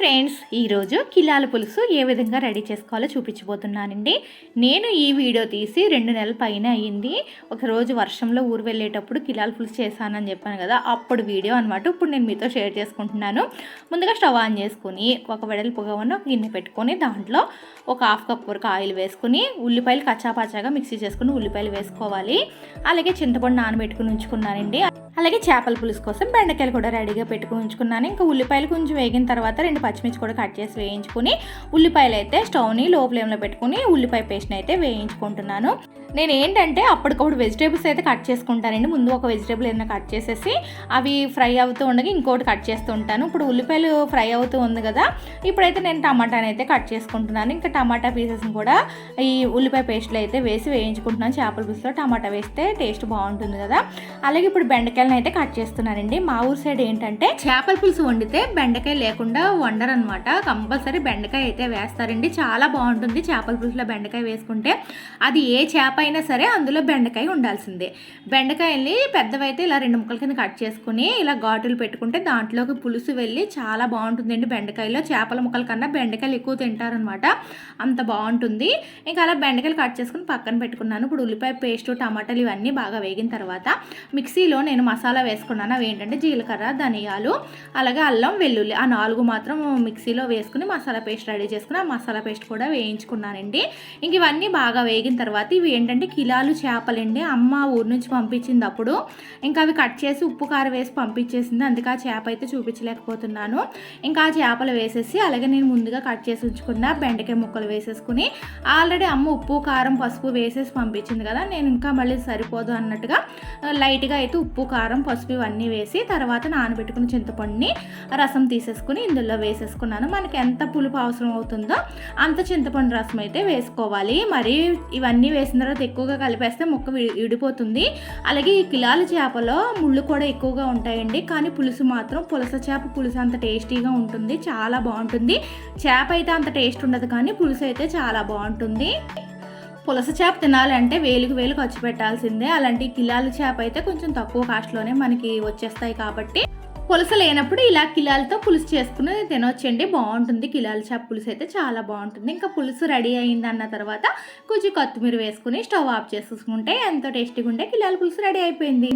Friends ఈరోజు కిలాల పులుసు ఏ విధంగా రెడీ చేసుకోవాలో చూపించబోతున్నానండి. నేను ఈ వీడియో తీసి రెండు నెలల పైన అయ్యింది. ఒకరోజు వర్షంలో ఊరు వెళ్ళేటప్పుడు కిలాల పులుసు చేశానని చెప్పాను కదా అప్పుడు వీడియో అనమాట ఇప్పుడు నేను మీతో షేర్ చేసుకుంటున్నాను. ముందుగా స్టవ్ ఆన్ చేసుకుని ఒక వెడల్పుగా ఉన్న ఒక గిన్నె పెట్టుకొని దాంట్లో ఒక హాఫ్ కప్ వరకు ఆయిల్ వేసుకుని ఉల్లిపాయలు కచ్చాపచ్చాగా మిక్సీ చేసుకుని ఉల్లిపాయలు వేసుకోవాలి. అలాగే చింతపండు నానబెట్టుకుని ఉంచుకున్నానండి. అలాగే చేపల పులుసు కోసం బెండకాయలు కూడా రెడీగా పెట్టుకుని ఉంచుకున్నాను. ఇంకా ఉల్లిపాయలు కొంచెం వేగిన తర్వాత రెండు పచ్చిమిర్చి కూడా కట్ చేసి వేయించుకుని ఉల్లిపాయలు అయితే స్టవ్ని లో ఫ్లేమ్లో పెట్టుకుని ఉల్లిపాయ పేస్ట్ని అయితే వేయించుకుంటున్నాను. నేను ఏంటంటే అప్పటికప్పుడు వెజిటేబుల్స్ అయితే కట్ చేసుకుంటానండి. ముందు ఒక వెజిటేబుల్ ఏదైనా కట్ చేసేసి అవి ఫ్రై అవుతూ ఉండగా ఇంకోటి కట్ చేస్తూ ఉంటాను. ఇప్పుడు ఉల్లిపాయలు ఫ్రై అవుతూ ఉంది కదా ఇప్పుడైతే నేను టమాటాని అయితే కట్ చేసుకుంటున్నాను. ఇంకా టమాటా పీసెస్ని కూడా ఈ ఉల్లిపాయ పేస్ట్లో అయితే వేసి వేయించుకుంటున్నాను. చేపల పులుసులో టమాటా వేస్తే టేస్ట్ బాగుంటుంది కదా. అలాగే ఇప్పుడు బెండకాయలను అయితే కట్ చేస్తున్నానండి. మా ఊరు సైడ్ ఏంటంటే చేపల పులుసు వండితే బెండకాయ లేకుండా వండరు అనమాట కంపల్సరీ బెండకాయ అయితే వేస్తారండి. చాలా బాగుంటుంది చేపల పులుసులో బెండకాయ వేసుకుంటే. అది ఏ చేప అయినా సరే అందులో బెండకాయ ఉండాల్సిందే. బెండకాయల్ని పెద్దవైతే ఇలా రెండు ముక్కల కింద కట్ చేసుకుని ఇలా ఘాటులు పెట్టుకుంటే దాంట్లోకి పులుసు వెళ్ళి చాలా బాగుంటుందండి బెండకాయలో. చేపల ముక్కల కన్నా బెండకాయలు ఎక్కువ తింటారనమాట. అంత బాగుంటుంది. ఇంకా అలా బెండకాయలు కట్ చేసుకుని పక్కన పెట్టుకున్నాను. ఇప్పుడు ఉల్లిపాయ పేస్ట్ టమాటాలు ఇవన్నీ బాగా వేగిన తర్వాత మిక్సీలో నేను మసాలా వేసుకున్నాను. అవి ఏంటంటే జీలకర్ర ధనియాలు అలాగే అల్లం వెల్లుల్లి ఆ నాలుగు మాత్రం మిక్సీలో వేసుకుని మసాలా పేస్ట్ రెడీ చేసుకుని ఆ మసాలా పేస్ట్ కూడా వేయించుకున్నానండి. ఇంక ఇవన్నీ బాగా వేగిన తర్వాత ఇవి ఏంటంటే కిలాలు చేపలండి. అమ్మ ఊరు నుంచి పంపించింది అప్పుడు ఇంకా అవి కట్ చేసి ఉప్పు కారం వేసి పంపించేసింది. అందుకే ఆ చేప అయితే చూపించలేకపోతున్నాను. ఇంకా ఆ చేపలు వేసేసి అలాగే నేను ముందుగా కట్ చేసి ఉంచుకున్న బెండకాయ ముక్కలు వేసేసుకుని ఆల్రెడీ అమ్మ ఉప్పు కారం పసుపు వేసేసి పంపించింది కదా నేను ఇంకా మళ్ళీ సరిపోదు అన్నట్టుగా లైట్గా అయితే ఉప్పు కారం పసుపు ఇవన్నీ వేసి తర్వాత నానబెట్టుకున్న చింతపండుని రసం తీసేసుకుని ఇందులో వేసేసుకున్నాను. మనకి ఎంత పులుపు అవసరం అవుతుందో అంత చింతపండు రసం అయితే వేసుకోవాలి. మరి ఇవన్నీ వేసిన తర్వాత ఎక్కువగా కలిపేస్తే ముక్క విడిపోతుంది. అలాగే ఈ కిలాల చేపలో ముళ్ళు కూడా ఎక్కువగా ఉంటాయండి. కానీ పులుసు మాత్రం పులస చేప పులుసు అంత టేస్టీగా ఉంటుంది. చాలా బాగుంటుంది. చేప అయితే అంత టేస్ట్ ఉండదు కానీ పులుసు అయితే చాలా బాగుంటుంది. పులస చేప తినాలంటే వేలుకు వేలు ఖర్చు పెట్టాల్సిందే. అలాంటి కిలాల చేప అయితే కొంచెం తక్కువ కాస్ట్లోనే మనకి వచ్చేస్తాయి కాబట్టి. పులస లేనప్పుడు ఇలా కిలాలతో పులుసు చేసుకుని తినొచ్చండి. బాగుంటుంది. కిలాల చేప పులుసు అయితే చాలా బాగుంటుంది. ఇంకా పులుసు రెడీ అయింది అన్న తర్వాత కొంచెం కొత్తిమీర వేసుకుని స్టవ్ ఆఫ్ చేసుకుంటే ఎంతో టేస్టీగా ఉంటే కిలాల పులుసు రెడీ అయిపోయింది.